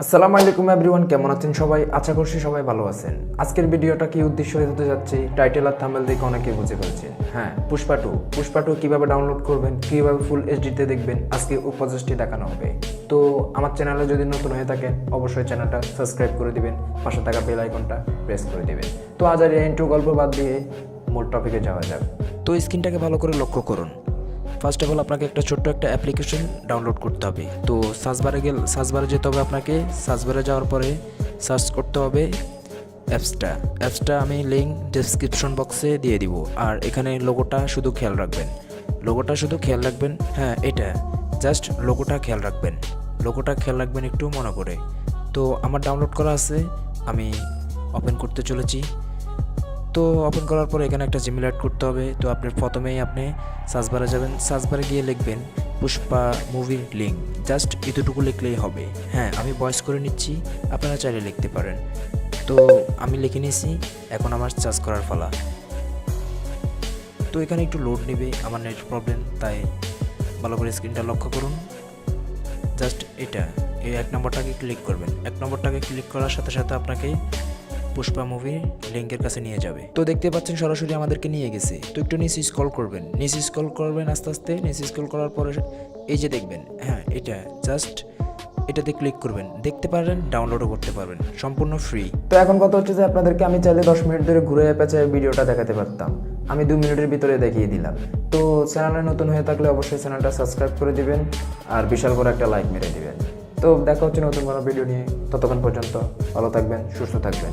আসসালামু আলাইকুম এভরিওয়ান, কেমন আছেন সবাই? আশা করছি সবাই ভালো আছেন। আজকের ভিডিওটা কি উদ্দেশ্য হতে যাচ্ছে? টাইটেল আর থাম্বেল দেখে অনেকে বুঝে ফেলছেন হ্যাঁ পুষ্পা টু। পুষ্পা টু কীভাবে ডাউনলোড করবেন, কীভাবে ফুল এইচডিতে দেখবেন, আজকে উপদেশটি দেখানো হবে। তো আমার চ্যানেলে যদি নতুন হয়ে থাকেন, অবশ্যই চ্যানেলটা সাবস্ক্রাইব করে দিবেন, পাশে থাকা বেল আইকনটা প্রেস করে দিবেন। তো আজ আর ইন্টু গল্প বাদ দিয়ে মূল টপিকে যাওয়া যাক। তো স্ক্রিনটাকে ভালো করে লক্ষ্য করুন। ফার্স্ট অফ অল আপনাকে একটা ছোট্ট একটা অ্যাপ্লিকেশন ডাউনলোড করতে হবে। তো সার্চবারে গেল সার্চবারে যেতে হবে আপনাকে। সার্চবারে যাওয়ার পরে সার্চ করতে হবে অ্যাপসটা অ্যাপসটা আমি লিঙ্ক ডেসক্রিপশন বক্সে দিয়ে দিব। আর এখানে লোগোটা শুধু খেয়াল রাখবেন। লোগোটা শুধু খেয়াল রাখবেন। হ্যাঁ এটা। জাস্ট লোগোটা খেয়াল রাখবেন। লোগোটা খেয়াল রাখবেন একটু মনে করে। তো আমার ডাউনলোড করা আছে। আমি ওপেন করতে চলেছি। তো ওপেন করার পর এখানে একটা জিমেল অ্যাড করতে হবে। তো আপনি প্রথমেই আপনি সার্চবারে যাবেন। সার্চবারে গিয়ে লিখবেন পুষ্পা মুভির লিঙ্ক জাস্ট এতটুকু লিখলেই হবে। হ্যাঁ আমি ভয়েস করে নিচ্ছি। আপনারা চাইলে লিখতে পারেন। তো আমি লিখে নিয়েছি। এখন আমার সার্চ করার ফলা তো এখানে একটু লোড নেবে। আমার নেট প্রবলেম তাই ভালো করে স্ক্রিনটা লক্ষ্য করুন। জাস্ট এটা। এই এক নম্বরটাকে ক্লিক করবেন। এক নম্বরটাকে ক্লিক করার সাথে সাথে আপনাকে পুষ্পা মুভি লিঙ্কের কাছে নিয়ে যাবে। তো দেখতে পাচ্ছেন সরাসরি আমাদেরকে নিয়ে গেছে। তো একটু নিচে স্ক্রল করবেন। নিচে স্ক্রল করবেন আস্তে আস্তে। নিচে স্ক্রল করার পরে এই যে দেখবেন হ্যাঁ এটা জাস্ট এটাতে ক্লিক করবেন। দেখতে পারেন ডাউনলোডও করতে পারবেন। সম্পূর্ণ ফ্রি তো এখন কথা হচ্ছে যে আপনাদেরকে আমি চাইলে দশ মিনিট ধরে ঘুরে পেঁচে ভিডিওটা দেখাতে পারতাম। আমি দু মিনিটের ভিতরে দেখিয়ে দিলাম। তো চ্যানেলে নতুন হয়ে থাকলে অবশ্যই চ্যানেলটা সাবস্ক্রাইব করে দিবেন আর বিশাল করে একটা লাইক মেরে দিবেন। তো দেখা হচ্ছে নতুন কোনো ভিডিও নিয়ে। ততক্ষণ পর্যন্ত ভালো থাকবেন, সুস্থ থাকবেন।